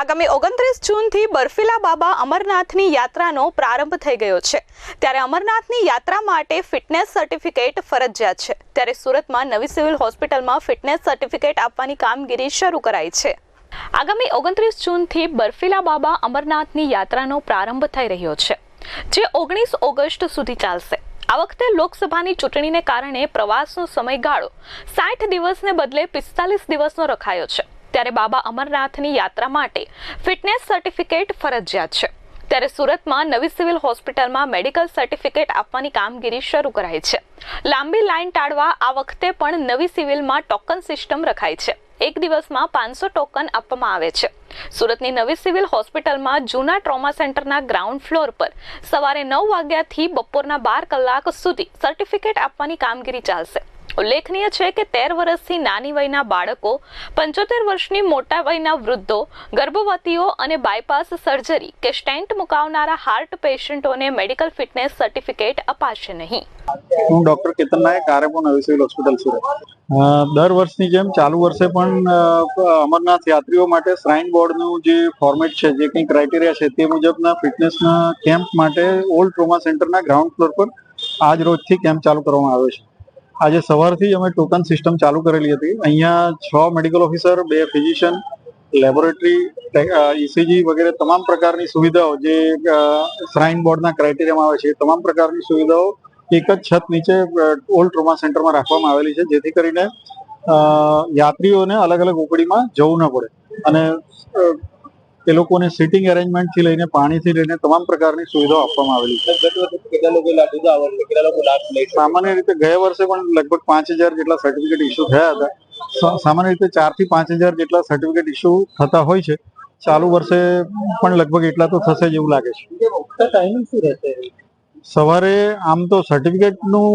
આગામી ઓગણત્રીસ જૂનથી બર્ફીલા બાબા અમરનાથની યાત્રાનો પ્રારંભ થઈ ગયો છે. ત્યારે અમરનાથની યાત્રા માટે ફિટનેસ સર્ટિફિકેટ ફરજિયાત છે. ત્યારે સુરતમાં નવી સિવિલ હોસ્પિટલમાં ફિટનેસ સર્ટિફિકેટ આપવાની કામગીરી શરૂ કરાઈ છે. આગામી ઓગણત્રીસ જૂનથી બર્ફીલા બાબા અમરનાથની યાત્રાનો પ્રારંભ થઈ રહ્યો છે, જે ઓગણીસ ઓગસ્ટ સુધી ચાલશે. આ વખતે લોકસભાની ચૂંટણીને કારણે પ્રવાસનો સમયગાળો સાઠ દિવસને બદલે પિસ્તાલીસ દિવસનો રખાયો છે. ત્યારે બાબા અમરનાથની યાત્રા માટે ફિટનેસ સર્ટિફિકેટ ફરજિયાત છે. ત્યારે સુરતમાં નવી સિવિલ હોસ્પિટલમાં મેડિકલ સર્ટિફિકેટ આપવાની કામગીરી શરૂ કરાઈ છે. લાંબી લાઈન ટાળવા આ વખતે પણ નવી સિવિલમાં ટોકન સિસ્ટમ રખાઈ છે. એક દિવસમાં પાંચસો ટોકન આપવામાં આવે છે. સુરતની નવી સિવિલ હોસ્પિટલમાં જૂના ટ્રોમા સેન્ટરના ગ્રાઉન્ડ ફ્લોર પર સવારે નવ વાગ્યાથી બપોરના બાર કલાક સુધી સર્ટિફિકેટ આપવાની કામગીરી ચાલશે. ઉલ્લેખનીય છે કે તેર વર્ષથી નાની વયના બાળકો પંચોતેર વર્ષની મોટા વયના વૃદ્ધો ગર્ભવતીઓ અને બાયપાસ સર્જરી કે સ્ટેન્ટ મુકાવનારા હાર્ટ પેશન્ટોને મેડિકલ ફિટનેસ સર્ટિફિકેટ અપાશે નહીં. હું ડોક્ટર કેતન નાયક આરએમઓ નવી સિવિલ હોસ્પિટલ સુરત. દર વર્ષની જેમ ચાલુ વર્ષે પણ અમરનાથ યાત્રીઓ માટે શ્રાઇન બોર્ડનું જે ફોર્મેટ છે જે કંઈ ક્રાઇટેરિયા છે તે મુજબના ફિટનેસના કેમ્પ માટે ઓલ્ડ ટ્રોમા સેન્ટરના ગ્રાઉન્ડ ફ્લોર પર આજ રોજથી કેમ્પ ચાલુ કરવામાં આવ્યો છે. આજે સવારથી અમે ટોકન સિસ્ટમ ચાલુ કરેલી હતી. અહીંયા છ મેડિકલ ઓફિસર બે ફિઝિશિયન લેબોરેટરી ઇસીજી વગેરે તમામ પ્રકારની સુવિધાઓ જે શ્રાઇન બોર્ડના ક્રાઇટેરિયામાં આવે છે તમામ પ્રકારની સુવિધાઓ એક જ છત નીચે ઓલ્ડ ટ્રોમા સેન્ટરમાં રાખવામાં આવેલી છે, જેથી કરીને યાત્રીઓને અલગ અલગ ઓપડીમાં જવું ન પડે. અને એ લોકોને સિટિંગ અરેન્જમેન્ટથી લઈને પાણીથી લઈને તમામ પ્રકારની સુવિધાઓ આપવામાં આવેલી છે. સામાન્ય રીતે ગયા વર્ષે પણ લગભગ પાંચ હજાર જેટલા સર્ટિફિકેટ ઇસ્યુ થયા હતા. સામાન્ય રીતે ચારથી પાંચ હજાર જેટલા સર્ટિફિકેટ ઇસ્યુ થતા હોય છે. ચાલુ વર્ષે પણ લગભગ એટલા તો થશે જ એવું લાગે છે. સવારે આમ તો સર્ટિફિકેટનું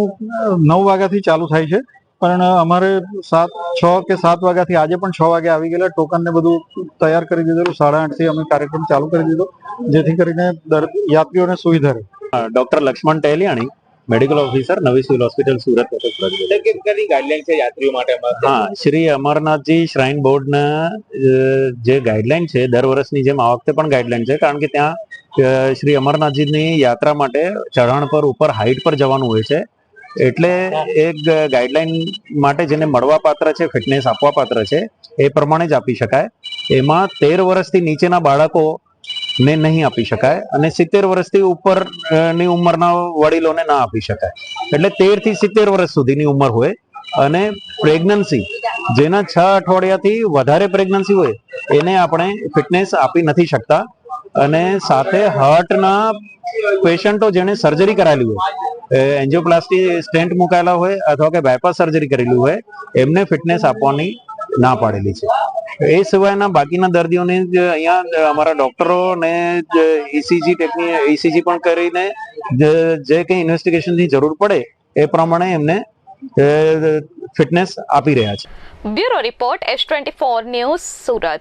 નવ વાગ્યાથી ચાલુ થાય છે. પણ અમારે સાત છ કે સાત વાગ્યાથી આજે પણ છ વાગે આવી ગયેલા. ટોકન ને બધું તૈયાર કરી દીધેલું. સાડા આઠથી અમે કાર્યક્રમ ચાલુ કરી દીધો જેથી કરીને દર યાત્રીઓને સુવિધા રહે. Doctor Laxman Teliyani medical officer નવી સિવિલ હોસ્પિટલ સુરત ગાઈડલાઈન છે યાત્રીઓ માટે? હા શ્રી અમરનાથજી શ્રાઇન બોર્ડના જે ગાઈડલાઈન છે દર વર્ષની જેમ આ વખતે પણ ગાઈડલાઈન છે કારણ કે ત્યાં શ્રી અમરનાથજીની યાત્રા માટે ચઢાણ પર ઉપર હાઈટ પર જવાનું હોય છે. એટલે એક ગાઈડલાઈન માટે જેને મળવા પાત્ર છે, ફિટનેસ આપવા પાત્ર છે, એ પ્રમાણે જ આપી શકાય. એમાં તેર વર્ષથી નીચેના બાળકો ને નહીં આપી શકાય અને સિત્તેર વર્ષથી ઉપરની ઉંમરના વડીલોને ના આપી શકાય. એટલે તેરથી સિત્તેર વર્ષ સુધીની ઉંમર હોય અને પ્રેગ્નન્સી, જેના છ અઠવાડિયાથી વધારે પ્રેગ્નન્સી હોય, એને આપણે ફિટનેસ આપી નથી શકતા. અને સાથે હાર્ટના પેશન્ટો જેણે સર્જરી કરાયેલી હોય એન્જિયોપ્લાસ્ટી સ્ટેન્ટ મુકાયેલા હોય અથવા કે બાયપાસ સર્જરી કરેલી હોય, એમને ફિટનેસ આપવાની ના પાડેલી છે. એ સિવાયના બાકીના દર્દીઓને અહીંયા અમારા ડોક્ટરો ને ઈસીજી ટેકની ઈસીજી પણ કરીને જે- કંઈ ઇન્વેસ્ટિગેશનની જરૂર પડે, એ પ્રમાણે એમને ફિટનેસ આપી રહ્યા છે. Bureau report S twenty four news Surat.